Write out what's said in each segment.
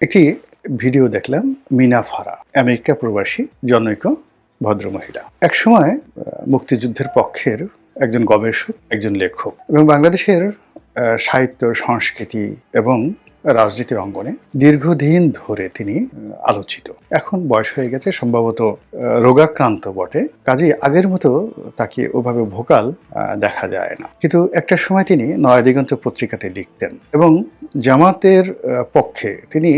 একটি ভিডিও দেখলাম মিনা ফারা আমেরিকা প্রবাসী, জনৈক, ভদ্রমহিলা। এক সময় মুক্তিযুদ্ধের পক্ষের একজন গবেষক, একজন লেখক এবং বাংলাদেশের সাহিত্য, সংস্কৃতি এবং রাজনীতির অঙ্গনে দীর্ঘদিন ধরে তিনি আলোচিত। এখন বয়স হয়ে গেছে, সম্ভবত রোগাক্রান্ত বটে। কাজেই আগের মতো তাকে ওভাবে ভোকাল দেখা যায় না। কিন্তু একটা সময় তিনি নয়াদিগন্ত পত্রিকাতে লিখতেন এবং জামাতের পক্ষে তিনি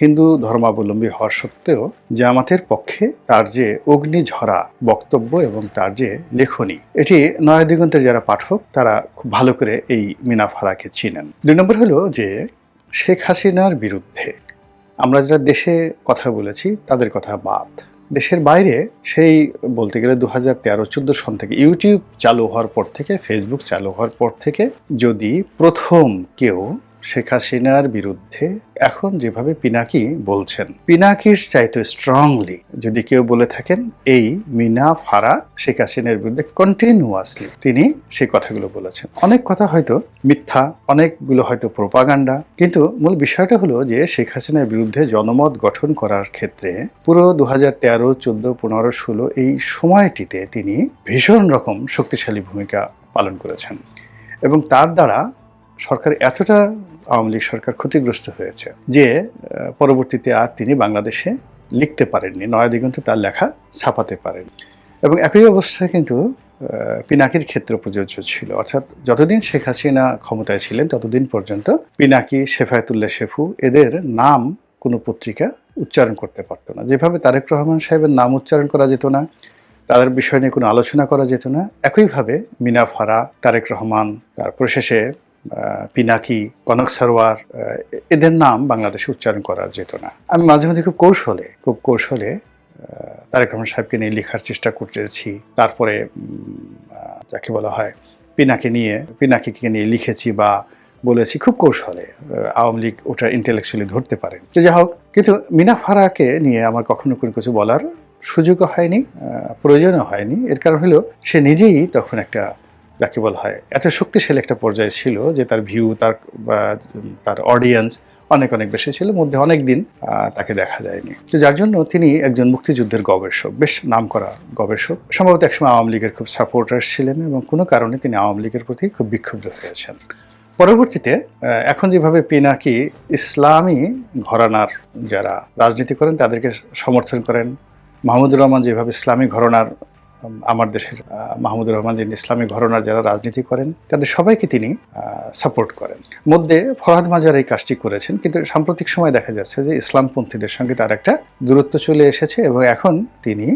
হিন্দু ধর্মাবলম্বী হওয়ার সত্ত্বেও জামাতের পক্ষে তার যে অগ্নিঝরা বক্তব্য এবং তার যে লেখনী, এটি নয়াদিগন্তের যারা পাঠক, তারা খুব ভালো করে এই মিনা ফারাকে চিনেন। দুই নম্বর হলো যে শেখ হাসিনার বিরুদ্ধে। আমরা যারা দেশে কথা বলেছি, তাদের কথা বাদ। দেশের বাইরে সেই বলতে গেলে দু হাজার তেরো, চোদ্দ সন থেকে ইউটিউব চালু হওয়ার পর থেকে, ফেসবুক চালু হওয়ার পর থেকে যদি প্রথম কেউ শেখ হাসিনার বিরুদ্ধে এখন যেভাবে পিনাকি বলছেন, পিনাকির চাইতে স্ট্রংলি যদি কেউ বলে থাকেন, এই মিনা ফারা শেখ হাসিনার বিরুদ্ধে কন্টিনিউয়াসলি তিনি সেই কথাগুলো বলেছেন। অনেক কথা হয়তো মিথ্যা, অনেকগুলো হয়তো প্রোপাগান্ডা কিন্তু মূল বিষয়টা হলো যে শেখ হাসিনার বিরুদ্ধে জনমত গঠন করার ক্ষেত্রে পুরো দু হাজার তেরো, চোদ্দ, পনেরো, ষোলো এই সময়টিতে তিনি ভীষণ রকম শক্তিশালী ভূমিকা পালন করেছেন। এবং তার দ্বারা সরকার এতটা আওয়ামী লীগ সরকার ক্ষতিগ্রস্ত হয়েছে যে পরবর্তীতে আর তিনি বাংলাদেশে লিখতে পারেননি নয়াদিগন্তে তার লেখা ছাপাতে পারেন এবং একই অবস্থায় কিন্তু পিনাকির ক্ষেত্রে প্রযোজ্য ছিল। অর্থাৎ যতদিন শেখ হাসিনা ক্ষমতায় ছিলেন, ততদিন পর্যন্ত পিনাকি, শেফায়তুল্লাহ শেফু এদের নাম কোনো পত্রিকা উচ্চারণ করতে পারতো না। যেভাবে তারেক রহমান সাহেবের নাম উচ্চারণ করা যেত না, তাদের বিষয় নিয়ে কোনো আলোচনা করা যেত না, একইভাবে মিনা ফারা, তারেক রহমান, তারপর শেষে পিনাকি, কনক সারোয়ার এদের নাম বাংলাদেশে উচ্চারণ করা যেত না। আমি মাঝে মাঝে খুব কৌশলে খুব কৌশলে তারেক রহমান সাহেবকে নিয়ে লেখার চেষ্টা করতেছি। তারপরে যাকে বলা হয় পিনাকে নিয়ে, পিনাকিকে নিয়ে লিখেছি বা বলেছি খুব কৌশলে। আওয়ামী লীগ ওটা ইন্টেলেকচুয়ালি ধরতে পারেন। যে যা হোক, কিন্তু মিনা ফারাকে নিয়ে আমার কখনো কোনো কিছু বলার সুযোগও হয়নি প্রয়োজনও হয়নি। এর কারণ হলো, সে নিজেই তখন একটা যাকে বলা হয় এত শক্তিশালী একটা পর্যায়ে ছিল যে তার ভিউ তার তার অডিয়েন্স অনেক অনেক বেশি ছিল। মধ্যে অনেক দিন তাকে দেখা যায়নি। তো যার জন্য তিনি একজন মুক্তিযুদ্ধের গবেষক, বেশ নামকরা গবেষক। সম্ভবত একসময় আওয়ামী লীগের খুব সাপোর্টার ছিলেন এবং কোনো কারণে তিনি আওয়ামী লীগের প্রতি খুব বিক্ষুব্ধ হয়েছেন। পরবর্তীতে এখন যেভাবে পিনাকি ইসলামী ঘরানার যারা রাজনীতি করেন, তাদেরকে সমর্থন করেন। মাহমুদুর রহমান যেভাবে ইসলামী ঘরানার আমার দেশের মাহমুদুর রহমান যিনি ইসলামী ঘরনার যারা রাজনীতি করেন, তাদের সবাইকে তিনি সাপোর্ট করেন। মধ্যে ফরহাদ মাজার এই কাজটি করেছেন, কিন্তু সাম্প্রতিক সময় দেখা যাচ্ছে যে ইসলামপন্থীদের সঙ্গে তার একটা দূরত্ব চলে এসেছে এবং এখন তিনি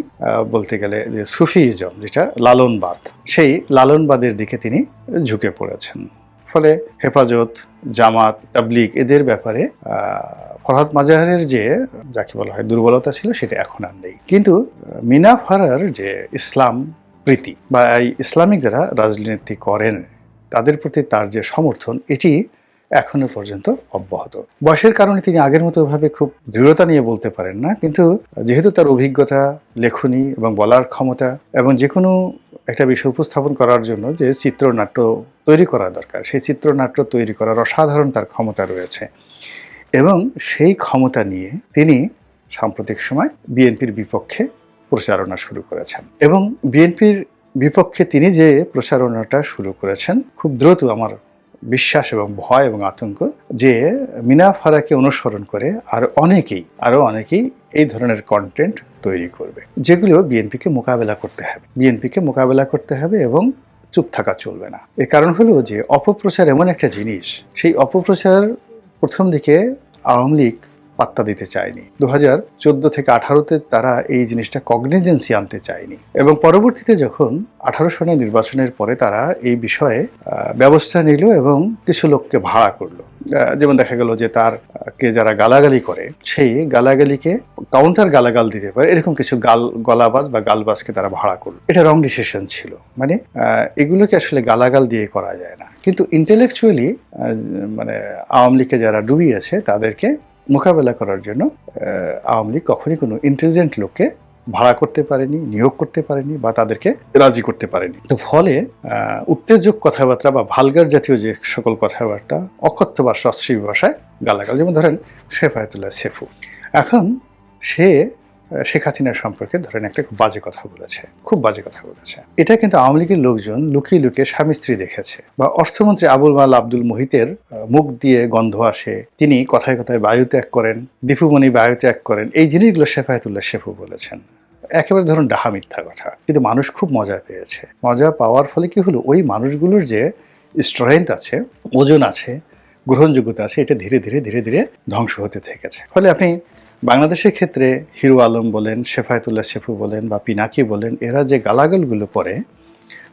বলতে গেলে যে সুফিজম, যেটা লালনবাদ, সেই লালনবাদের দিকে তিনি ঝুঁকে পড়েছেন। ফলে হেফাজত, জামাত, তাবলিগ এদের ব্যাপারে ফরহাদ মাজাহারের যে, যাকে বলা হয় দুর্বলতা ছিল সেটা এখন আর নেই। কিন্তু মিনা ফারার যে ইসলাম প্রীতি বা এই ইসলামিক যারা রাজনীতি করেন, তাদের প্রতি তার যে সমর্থন, এটি এখনও পর্যন্ত অব্যাহত। বয়সের কারণে তিনি আগের মতো ভাবে খুব দৃঢ়তা নিয়ে বলতে পারেন না, কিন্তু যেহেতু তার অভিজ্ঞতা, লেখনী এবং বলার ক্ষমতা এবং যে কোনো একটা বিষয় উপস্থাপন করার জন্য যে চিত্রনাট্য তৈরি করা দরকার। সেই চিত্রনাট্য তৈরি করার অসাধারণ তার ক্ষমতা রয়েছে। এবং সেই ক্ষমতা নিয়ে তিনি সাম্প্রতিক সময় বিএনপির বিপক্ষে প্রচারণা শুরু করেছেন। এবং বিএনপির বিপক্ষে তিনি যে প্রচারণাটা শুরু করেছেন, খুব দ্রুত আমার বিশ্বাস এবং ভয় এবং আতঙ্ক যে মিনা ফারাকে অনুসরণ করে আর অনেকেই আরও অনেকেই এই ধরনের কন্টেন্ট তৈরি করবে, যেগুলো বিএনপিকে মোকাবেলা করতে হবে। বিএনপিকে মোকাবেলা করতে হবে এবং চুপ থাকা চলবে না। এর কারণ হলো যে অপপ্রচার এমন একটা জিনিস, সেই অপপ্রচার প্রথম দিকে আওয়ামী লীগ পাত্তা দিতে চায়নি। দু হাজার চোদ্দ থেকে আঠারোতে তারা এই জিনিসটা কগনিজেন্সি আনতে চায়নি। এবং পরবর্তীতে যখন আঠারো সনের নির্বাচনের পরে তারা এই বিষয়ে ব্যবস্থা নিল এবং কিছু লোককে ভাড়া করল। যেমন দেখা গেল যে তার কে যারা গালাগালি করে, সেই গালাগালিকে কাউন্টার গালাগাল দিতে পারে, এরকম কিছু গাল, গলাবাজ বা গালবাজকে তারা ভাড়া করল। এটা রং ডিসিশন ছিল। মানে এগুলোকে আসলে গালাগাল দিয়ে করা যায় না। কিন্তু ইন্টেলেকচুয়ালি মানে আওয়ামী লীগকে যারা ডুবিয়েছে, তাদেরকে মোকাবেলা করার জন্য আওয়ামী লীগ কখনই কোনো ইন্টেলিজেন্ট লোককে ভাড়া করতে পারেনি, নিয়োগ করতে পারেনি বা তাদেরকে রাজি করতে পারেনি। তো ফলে উত্তেজক কথাবার্তা বা ভালগার জাতীয় যে সকল কথাবার্তা অকথ্য বা সশ্রী ভাষায় গালাগাল, যেমন ধরেন শেফায়তুল্লাহ শেফু এখন সে শেখ হাসিনার সম্পর্কে ধরেন একটা খুব বাজে কথা বলেছে, খুব বাজে কথা বলেছে। এটা কিন্তু আওয়ামী লীগের লোকজন লুকিয়ে লুকিয়ে স্বামী স্ত্রী দেখেছে বা অর্থমন্ত্রী আবুল মাল আব্দুল মোহিতের মুখ দিয়ে গন্ধ আসে, তিনি কথায় কথায় বায়ু ত্যাগ করেন, দীপুমণি বায়ু ত্যাগ করেন, এই জিনিসগুলো শেফায়তুল্লাহ শেফু বলেছেন। একেবারে ধরুন ডাহা মিথ্যা কথা, কিন্তু মানুষ খুব মজা পেয়েছে। মজা পাওয়ার ফলে কি হলো? ওই মানুষগুলোর যে স্ট্রেংথ আছে, ওজন আছে, গ্রহণযোগ্যতা আছে, এটা ধীরে ধীরে ধীরে ধীরে ধ্বংস হতে থেকেছে। ফলে আপনি বাংলাদেশের ক্ষেত্রে হিরো আলম বলেন, শেফায়তুল্লাহ শেফু বলেন বা পিনাকি বলেন, এরা যে গালাগালগুলো পড়ে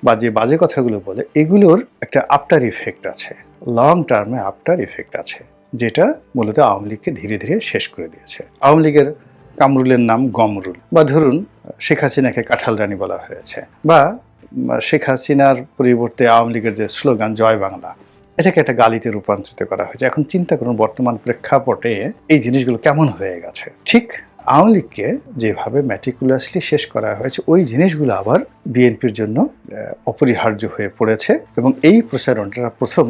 বা যে বাজে কথাগুলো বলে, এগুলোর একটা আফটার ইফেক্ট আছে। লং টার্মে আফটার ইফেক্ট আছে, যেটা মূলত আওয়ামী লীগকে ধীরে ধীরে শেষ করে দিয়েছে। আওয়ামী লীগের কামরুলের নাম গমরুল বা ধরুন শেখ হাসিনাকে কাঁঠাল রানী বলা হয়েছে বা শেখ হাসিনার পরিবর্তে আওয়ামী লীগের যে স্লোগান, জয় বাংলা এটাকে একটা গালিতে রূপান্তরিত করা হয়েছে। এখন চিন্তা করুন, বর্তমান প্রেক্ষাপটে এই জিনিসগুলো কেমন হয়ে গেছে? ঠিক আওয়ামী লীগকে যেভাবে ম্যাটিকুলাসলি শেষ করা হয়েছে, ওই জিনিসগুলো আবার বিএনপির জন্য অপরিহার্য হয়ে পড়েছে এবং এই প্রচারণটা প্রথম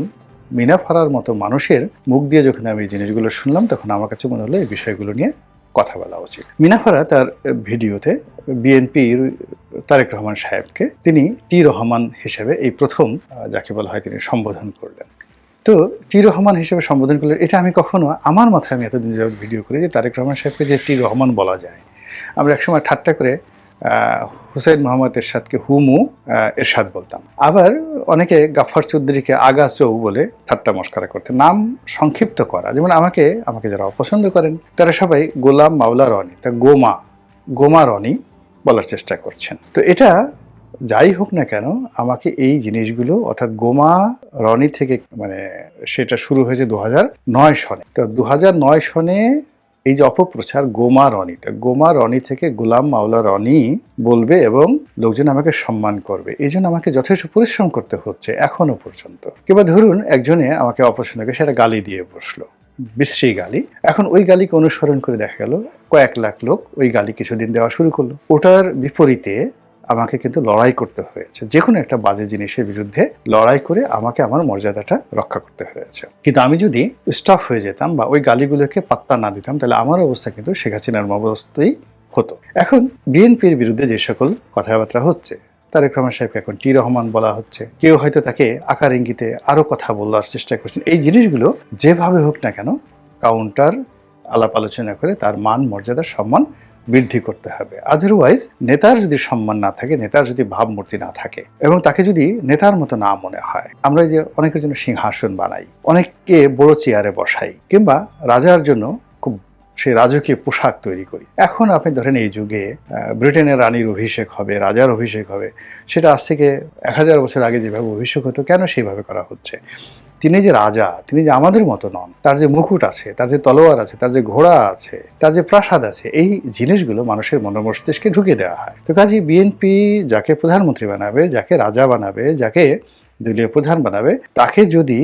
মিনা ফারার মতো মানুষের মুখ দিয়ে যখন আমি এই জিনিসগুলো শুনলাম, তখন আমার কাছে মনে হলো এই বিষয়গুলো নিয়ে কথা বলা উচিত। মিনাফারা তার ভিডিওতে বিএনপির তারেক রহমান সাহেবকে তিনি টি রহমান হিসেবে এই প্রথম যাকে বলা হয় তিনি সম্বোধন করলেন। তো টি রহমান হিসেবে সম্বোধন করলে, এটা আমি কখনো, আমার মাথায় আমি এতদিন যাবত ভিডিও করি যে তারেক রহমান সাহেবকে যে টি রহমান বলা যায়। আমরা একসময় ঠাট্টা করে হুসাইন মোহাম্মদ এরশাদকে হুমু এরশাদ বলতাম। আবার অনেকে গাফার চৌধুরীকে আগা চৌ বলে ঠাট্টা মস্কারা করতে নাম সংক্ষিপ্ত করা। যেমন আমাকে আমাকে যারা অপছন্দ করেন, তারা সবাই গোলাম মাওলা রনি, তা গোমা গোমা রনি বলার চেষ্টা করছেন। তো এটা যাই হোক না কেন, আমাকে এই জিনিসগুলো, অর্থাৎ গোমা রনি থেকে মানে সেটা শুরু হয়েছে দু নয় সনে। তো দু নয় সনে এই যে অপপ্রচার গোমা রনিটা গোমা রনি থেকে গোলাম মাওলা রনি বলবে এবং লোকজন আমাকে সম্মান করবে। এই জন্য আমাকে যথেষ্ট পরিশ্রম করতে হচ্ছে এখনও পর্যন্ত। কিংবা ধরুন, একজনে আমাকে অপছন্দ করে, সেটা গালি দিয়ে বসল, বিশ্রী গালি। এখন ওই গালিকে অনুসরণ করে দেখা গেল, কয়েক লাখ লোক ওই গালি কিছুদিন দেওয়া শুরু করল। ওটার বিপরীতে আমাকে কিন্তু লড়াই করতে হয়েছে। যে কোনো একটা বাজে জিনিসের বিরুদ্ধে লড়াই করে আমাকে আমার মর্যাদাটা রক্ষা করতে হয়েছে। কিন্তু আমি যদি স্টপ হয়ে যেতাম বা ওই গালিগুলোকে পাত্তা না দিতাম, তাহলে আমার অবস্থা কিন্তু শেখ হাসিনার অবস্থাই হতো। এখন বিএনপির বিরুদ্ধে যে সকল কথাবার্তা হচ্ছে, তারেক রহমান সাহেবকে এখন টি রহমান বলা হচ্ছে, কেউ হয়তো তাকে আকার ইঙ্গিতে আরও কথা বলার চেষ্টা করছেন। এই জিনিসগুলো যেভাবে হোক না কেন কাউন্টার আলাপ আলোচনা করে তার মান, মর্যাদা, সম্মান বৃদ্ধি করতে হবে। আদারওয়াইজ নেতার যদি সম্মান না থাকে, নেতার যদি ভাবমূর্তি না থাকে, এবং তাকে যদি নেতার মতো না মনে হয়, আমরা যে অনেকের জন্য সিংহাসন বানাই, অনেককে বড় চেয়ারে বসাই, কিংবা রাজার জন্য খুব সেই রাজকীয় পোশাক তৈরি করি। এখন আপনি ধরেন এই যুগে ব্রিটেনের রানীর অভিষেক হবে, রাজার অভিষেক হবে, সেটা আজ থেকে এক হাজার বছর আগে যেভাবে অভিষেক হতো, কেন সেইভাবে করা হচ্ছে? তিনি যে রাজা, তিনি যে আমাদের মতো নন, তার যে মুকুট আছে, তার যে তলোয়ার আছে, তার যে ঘোড়া আছে, তার যে প্রাসাদ আছে, এই জিনিসগুলো মানুষের মনোমস্তিষ্কে ঢুকে দেওয়া হয়। তো কাজে বিএনপি যাকে প্রধানমন্ত্রী বানাবে, যাকে রাজা বানাবে, যাকে দলীয় প্রধান বানাবে, তাকে যদি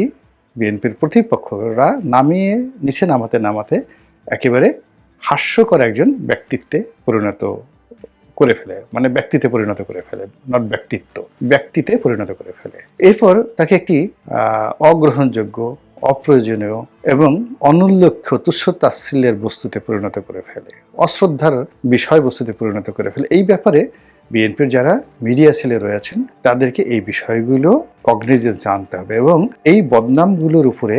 বিএনপির প্রতিপক্ষরা নামিয়ে, নিচে নামাতে নামাতে একেবারে হাস্যকর একজন ব্যক্তিত্বে পরিণত করে ফেলে মানে ব্যক্তিতে পরিণত করে ফেলে নট ব্যক্তিত্ব, ব্যক্তিতে পরিণত করে ফেলে। এরপর তাকে একটি অগ্রহণযোগ্য, অপ্রয়োজনীয় এবং অনুল্লেখ্য তুচ্ছ তাচ্ছিল্যের বস্তুতে পরিণত করে ফেলে, অশ্রদ্ধার বিষয়বস্তুতে পরিণত করে ফেলে। এই ব্যাপারে বিএনপির যারা মিডিয়া সেলে রয়েছেন তাদেরকে এই বিষয়গুলো কগনিজেন্স জানতে হবে এবং এই বদনামগুলোর উপরে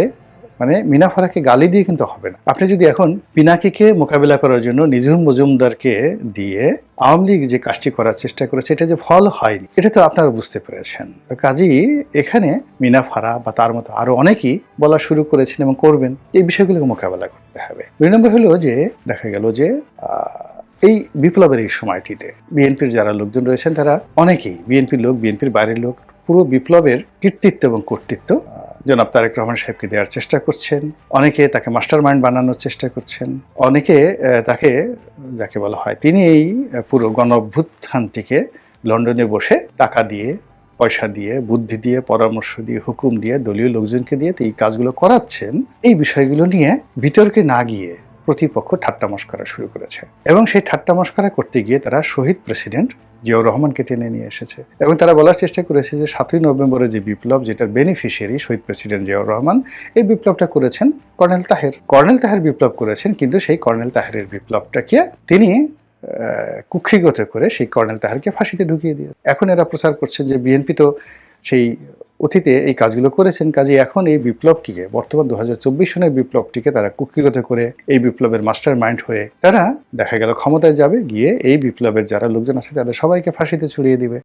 মানে মিনাফারাকে গালি দিয়ে কিন্তু হবে না। আপনি যদি এখন পিনাকিকে মোকাবিলা করার জন্য নিজুম মজুমদারকে দিয়ে আওয়ামী লীগ যে কাজটি করার চেষ্টা করেছে, এটা যে ফল হয়নি, এটা তো আপনারা বুঝতে পেরেছেন। কাজেই এখানে মিনাফারা বা তার মতো আরও অনেকেই বলা শুরু করেছেন এবং করবেন, এই বিষয়গুলোকে মোকাবেলা করতে হবে। দুই নম্বর হলো যে, দেখা গেল যে এই বিপ্লবের এই সময়টিতে বিএনপির যারা লোকজন রয়েছেন, তারা অনেকেই, বিএনপির লোক, বিএনপির বাইরের লোক, পুরো বিপ্লবের কৃতিত্ব এবং কর্তৃত্ব জনাব তারেক রহমান সাহেবকে দেওয়ার চেষ্টা করছেন। অনেকে তাকে মাস্টার মাইন্ড বানানোর চেষ্টা করছেন। অনেকে তাকে, যাকে বলা হয়, তিনি এই পুরো গণ অভ্যুত্থানটিকে লন্ডনে বসে টাকা দিয়ে, পয়সা দিয়ে, বুদ্ধি দিয়ে, পরামর্শ দিয়ে, হুকুম দিয়ে, দলীয় লোকজনকে দিয়ে এই কাজগুলো করাচ্ছেন। এই বিষয়গুলো নিয়ে বিতর্কে না গিয়ে প্রতিপক্ষ ঠাট্টা মস্করা শুরু করেছে। এবং সেই ঠাট্টা মস্করা করতে গিয়ে তারা শহীদ প্রেসিডেন্ট জিয়াউর রহমানকে টেনে নিয়ে এসেছে। এবং তারা বলার চেষ্টা করেছে যে সাতই নভেম্বরের যে বিপ্লব, যেটার বেনিফিশিয়ারি শহীদ প্রেসিডেন্ট জিয়াউর রহমান, এই বিপ্লবটা করেছেন কর্নেল তাহের। কর্নেল তাহের বিপ্লব করেছেন, কিন্তু সেই কর্নেল তাহেরের বিপ্লবটাকে তিনি কুক্ষিগত করে সেই কর্নেল তাহারকে ফাঁসিতে ঢুকিয়ে দিয়ে এখন এরা প্রচার করছেন যে বিএনপি তো সেই অতীতে এই কাজগুলো করেছেন কাজে এখন এই বিপ্লবটিকে, বর্তমান দু হাজার চব্বিশ সনের বিপ্লবটিকে তারা কুক্ষিগত করে এই বিপ্লবের মাস্টার মাইন্ড হয়ে তারা দেখা গেল ক্ষমতায় যাবে, গিয়ে এই বিপ্লবের যারা লোকজন আছে তাদের সবাইকে ফাঁসিতে ছড়িয়ে দিবে।